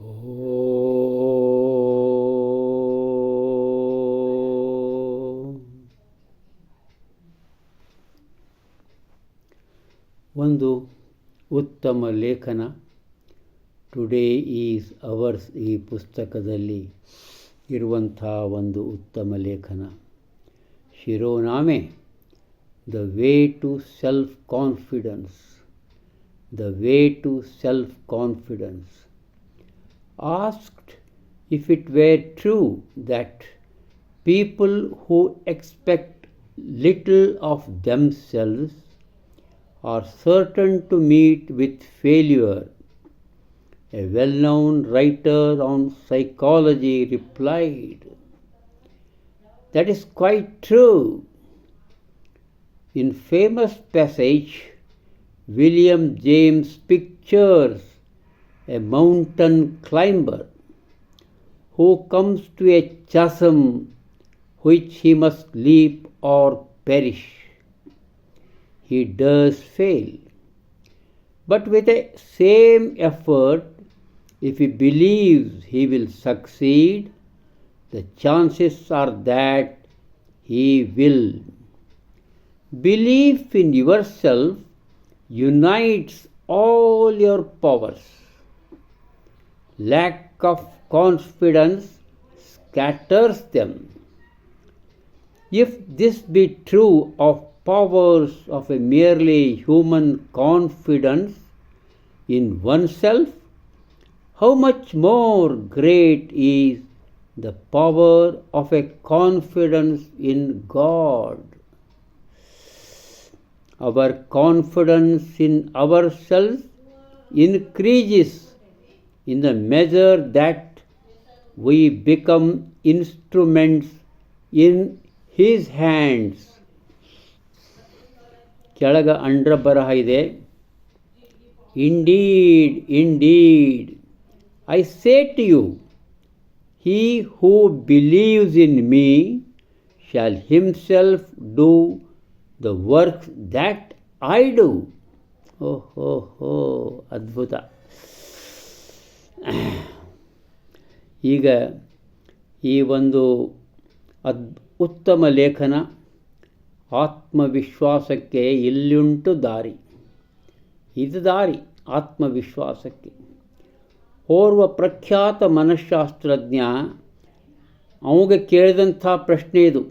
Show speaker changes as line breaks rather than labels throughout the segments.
ಒಂದು ಉತ್ತಮ ಲೇಖನ. ಟುಡೇ ಈಸ್ ಅವರ್ಸ್ ಈ ಪುಸ್ತಕದಲ್ಲಿ ಇರುವಂಥ ಒಂದು ಉತ್ತಮ ಲೇಖನ. ಶಿರೋನಾಮೆ the way to self confidence the way to self confidence asked if it were true that people who expect little of themselves are certain to meet with failure. A well known writer on psychology replied, That is quite true. In famous passage, William James pictures a mountain climber who comes to a chasm which he must leap or perish. He does fail. But with the same effort, if he believes he will succeed, the chances are that he will. Belief in yourself unites all your powers. Lack of confidence scatters them. If this be true of powers of a merely human confidence in oneself, how much more great is the power of a confidence in God. Our confidence in ourselves increases in the measure that we become instruments in His hands. ಕೆಳಗ ಅಂಡ್ರ ಬರಹ ಇದೆ indeed indeed I say to you he who believes in me shall himself do the work that I do ಓಹೋ ಹೋ ಅದ್ಭುತ ಈಗ ಈ ಒಂದು ಅದ್ ಉತ್ತಮ ಲೇಖನ ಆತ್ಮವಿಶ್ವಾಸಕ್ಕೆ ಇಲ್ಲುಂಟು ದಾರಿ? ಇದು ದಾರಿ ಆತ್ಮವಿಶ್ವಾಸಕ್ಕೆ. ಓರ್ವ ಪ್ರಖ್ಯಾತ ಮನಃಶಾಸ್ತ್ರಜ್ಞ ಅವಗೆ ಕೇಳಿದಂಥ ಪ್ರಶ್ನೆ ಇದು.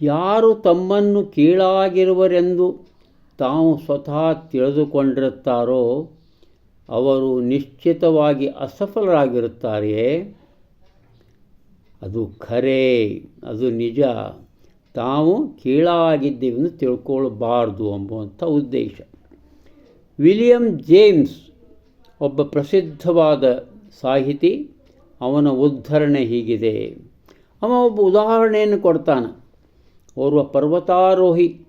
ಯಾರು ತಮ್ಮನ್ನು ಕೀಳಾಗಿರುವರೆಂದು ತಾವು ಸ್ವತಃ ತಿಳಿದುಕೊಂಡಿರುತ್ತಾರೋ ಅವರು ನಿಶ್ಚಿತವಾಗಿ ಅಸಫಲರಾಗಿರುತ್ತಾರೆಯೇ? ಅದು ಖರೆ, ಅದು ನಿಜ. ತಾವು ಕೀಳಾಗಿದ್ದೇವೆಂದು ತಿಳ್ಕೊಳ್ಬಾರ್ದು ಎಂಬುವಂಥ ಉದ್ದೇಶ. ವಿಲಿಯಂ ಜೇಮ್ಸ್, ಒಬ್ಬ ಪ್ರಸಿದ್ಧವಾದ ಸಾಹಿತಿ, ಅವನ ಉದ್ಧರಣೆ ಹೀಗಿದೆ. ಅವ ಒಬ್ಬ ಉದಾಹರಣೆಯನ್ನು ಕೊಡ್ತಾನೆ. ಓರ್ವ ಪರ್ವತಾರೋಹಿ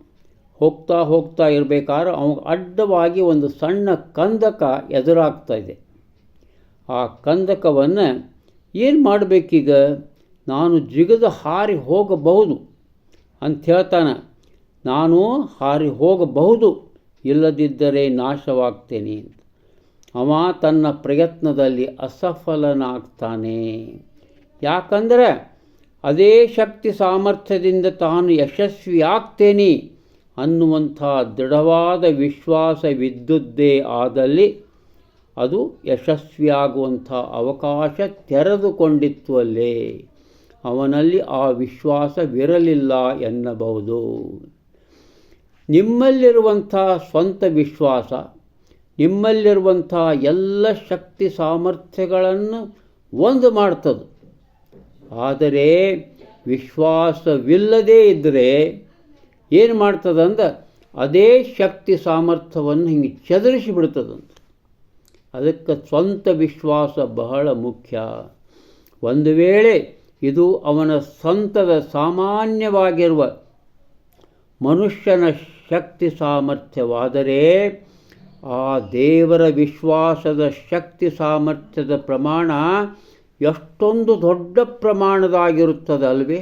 ಹೋಗ್ತಾ ಹೋಗ್ತಾ ಇರಬೇಕಾದ್ರೆ ಅವನಿಗೆ ಅಡ್ಡವಾಗಿ ಒಂದು ಸಣ್ಣ ಕಂದಕ ಎದುರಾಗ್ತಾ ಇದೆ. ಆ ಕಂದಕವನ್ನು ಏನು ಮಾಡಬೇಕೀಗ? ನಾನು ಜಿಗದ ಹಾರಿ ಹೋಗಬಹುದು ಅಂತ ಹೇಳ್ತಾನೆ. ನಾನು ಹಾರಿ ಹೋಗಬಹುದು, ಇಲ್ಲದಿದ್ದರೆ ನಾಶವಾಗ್ತೇನೆ ಅಂತ. ಅವ ತನ್ನ ಪ್ರಯತ್ನದಲ್ಲಿ ಅಸಫಲನಾಗ್ತಾನೆ. ಯಾಕಂದರೆ ಅದೇ ಶಕ್ತಿ ಸಾಮರ್ಥ್ಯದಿಂದ ತಾನು ಯಶಸ್ವಿಯಾಗ್ತೇನೆ. ಅನ್ನುವಂಥ ದೃಢವಾದ ವಿಶ್ವಾಸವಿದ್ದುದ್ದೇ ಆದಲ್ಲಿ ಅದು ಯಶಸ್ವಿಯಾಗುವಂಥ ಅವಕಾಶ ತೆರೆದುಕೊಂಡಿತ್ತು ಅಲ್ಲೇ. ಅವನಲ್ಲಿ ಆ ವಿಶ್ವಾಸವಿರಲಿಲ್ಲ ಎನ್ನಬಹುದು. ನಿಮ್ಮಲ್ಲಿರುವಂಥ ಸ್ವಂತ ವಿಶ್ವಾಸ, ನಿಮ್ಮಲ್ಲಿರುವಂಥ ಎಲ್ಲ ಶಕ್ತಿ ಸಾಮರ್ಥ್ಯಗಳನ್ನು ಒಂದು ಮಾಡ್ತದೆ. ಆದರೆ ವಿಶ್ವಾಸವಿಲ್ಲದೇ ಇದ್ದರೆ ಏನು ಮಾಡ್ತದಂದ ಅದೇ ಶಕ್ತಿ ಸಾಮರ್ಥ್ಯವನ್ನು ಹಿಂಗೆ ಚದರಿಸಿ ಬಿಡ್ತದಂತ ಅದಕ್ಕೆ ಸ್ವಂತ ವಿಶ್ವಾಸ ಬಹಳ ಮುಖ್ಯ. ಒಂದು ವೇಳೆ ಇದು ಅವನ ಸ್ವಂತದ ಸಾಮಾನ್ಯವಾಗಿರುವ ಮನುಷ್ಯನ ಶಕ್ತಿ ಸಾಮರ್ಥ್ಯವಾದರೆ, ಆ ದೇವರ ವಿಶ್ವಾಸದ ಶಕ್ತಿ ಸಾಮರ್ಥ್ಯದ ಪ್ರಮಾಣ ಎಷ್ಟೊಂದು ದೊಡ್ಡ ಪ್ರಮಾಣದಾಗಿರುತ್ತದೆ ಅಲ್ವೇ?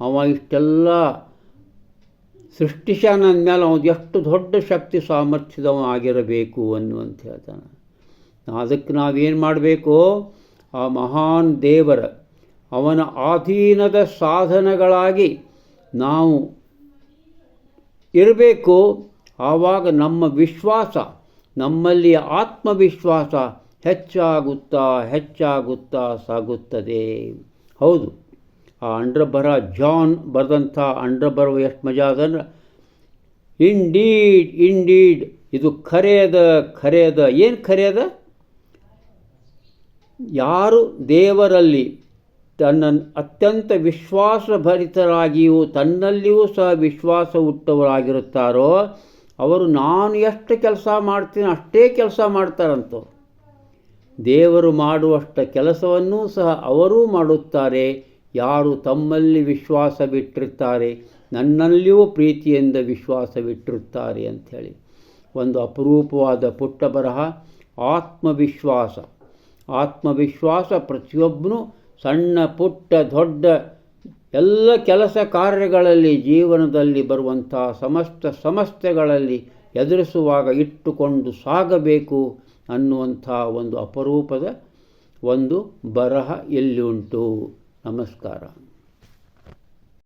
ಅವ ಇಷ್ಟೆಲ್ಲ ಸೃಷ್ಟಿಶಾನ ಅಂದಮೇಲೆ ಅವನು ಎಷ್ಟು ದೊಡ್ಡ ಶಕ್ತಿ ಸಾಮರ್ಥ್ಯದವ ಆಗಿರಬೇಕು ಅನ್ನುವಂತ ಹೇಳ್ತಾನೆ ಅದಕ್ಕೆ ನಾವೇನು ಮಾಡಬೇಕು? ಆ ಮಹಾನ್ ದೇವರ, ಅವನ ಆಧೀನದ ಸಾಧನಗಳಾಗಿ ನಾವು ಇರಬೇಕು. ಆವಾಗ ನಮ್ಮ ವಿಶ್ವಾಸ, ನಮ್ಮಲ್ಲಿಯ ಆತ್ಮವಿಶ್ವಾಸ ಹೆಚ್ಚಾಗುತ್ತಾ ಹೆಚ್ಚಾಗುತ್ತಾ ಸಾಗುತ್ತದೆ. ಹೌದು. ಆ ಅಂಡ್ರಬರ ಜಾನ್ ಬರೆದಂಥ ಅಂಡ್ರಬರ ಎಷ್ಟು ಮಜಾ ಅದಂದ್ರೆ ಇಂಡೀಡ್ ಇಂಡೀಡ್ ಇದು ಖರೆಯದ ಖರೆಯದ. ಏನು ಖರೆಯದ? ಯಾರು ದೇವರಲ್ಲಿ ತನ್ನ ಅತ್ಯಂತ ವಿಶ್ವಾಸಭರಿತರಾಗಿಯೂ ತನ್ನಲ್ಲಿಯೂ ಸಹ ವಿಶ್ವಾಸ ಹುಟ್ಟವರಾಗಿರುತ್ತಾರೋ, ಅವರು, ನಾನು ಎಷ್ಟು ಕೆಲಸ ಮಾಡ್ತೀನಿ, ಅಷ್ಟೇ ಕೆಲಸ ಮಾಡ್ತಾರಂತ. ದೇವರು ಮಾಡುವಷ್ಟ ಕೆಲಸವನ್ನೂ ಸಹ ಅವರೂ ಮಾಡುತ್ತಾರೆ. ಯಾರು ತಮ್ಮಲ್ಲಿ ವಿಶ್ವಾಸವಿಟ್ಟಿರ್ತಾರೆ, ನನ್ನಲ್ಲಿಯೂ ಪ್ರೀತಿಯಿಂದ ವಿಶ್ವಾಸವಿಟ್ಟಿರುತ್ತಾರೆ ಅಂಥೇಳಿ. ಒಂದು ಅಪರೂಪವಾದ ಪುಟ್ಟ ಬರಹ, ಆತ್ಮವಿಶ್ವಾಸ. ಆತ್ಮವಿಶ್ವಾಸ ಪ್ರತಿಯೊಬ್ಬನೂ ಸಣ್ಣ, ಪುಟ್ಟ, ದೊಡ್ಡ ಎಲ್ಲ ಕೆಲಸ ಕಾರ್ಯಗಳಲ್ಲಿ, ಜೀವನದಲ್ಲಿ ಬರುವಂಥ ಸಮಸ್ತ ಸಮಸ್ಯೆಗಳಲ್ಲಿ ಎದುರಿಸುವಾಗ ಇಟ್ಟುಕೊಂಡು ಸಾಗಬೇಕು ಅನ್ನುವಂಥ ಒಂದು ಅಪರೂಪದ ಒಂದು ಬರಹ ಎಲ್ಲಿ ಉಂಟು नमस्कार।